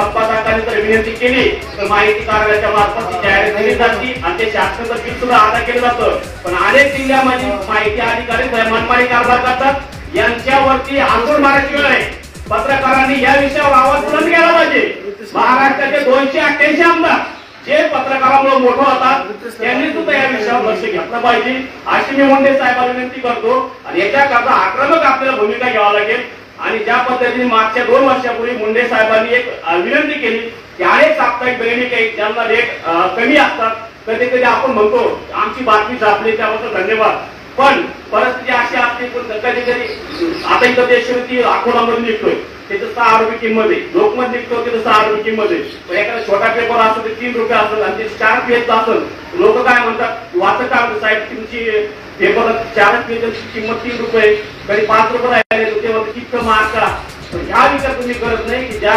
संपादकांनी जर विनंती केली तर माहिती कार्यालयाच्या मार्फत ती जाहिरात केली जाते आणि ते शासनाचं बिल सुद्धा अदा केलं जातं. पण अनेक जिल्ह्यामध्ये माहिती अधिकारी मनमानी कारभार करतात. यांच्यावरती आंदोलन मारायची वेळ आहे पत्रकारांनी या विषयावर आवाज बुलंद केला पाहिजे. महाराष्ट्राचे दोनशे अठ्ठ्याऐंशी आमदार जे पत्रकारामुळे मोठं होतात त्यांनी सुद्धा या विषयावर लक्ष घेतलं पाहिजे. अशी मी मुंडे साहेबांना विनंती करतो आणि याच्याकरता आक्रमक आपल्याला भूमिका घ्यावी लागेल. आणि ज्या पद्धतीने मागच्या दोन वर्षापूर्वी मुंडे साहेबांनी एक विनंती केली की अनेक साप्ताहिक दैनिक आहेत ज्यांना रेट कमी असतात कधी कधी आपण म्हणतो आमची बातमी छापली त्याबद्दल धन्यवाद. पण परिस्थिती अशी असते पण कधी कधी आता इथं देशवृत्ती अकोलामध्ये निघतोय त्याचं सहा रुपये किंमत आहे. लोकमत निघतो तिथं सहा रुपये किंमत आहे. पण एखादा छोटा पेपर असेल ते तीन रुपये असेल आणि ते चार पेजचा असेल लोक काय म्हणतात वाचत काय साहेब तुमची पेपर चारच पेजची किंमत तीन रुपये कधी पाच रुपये राहिले मारता या ह्या विचार तुम्ही करत नाही की ज्या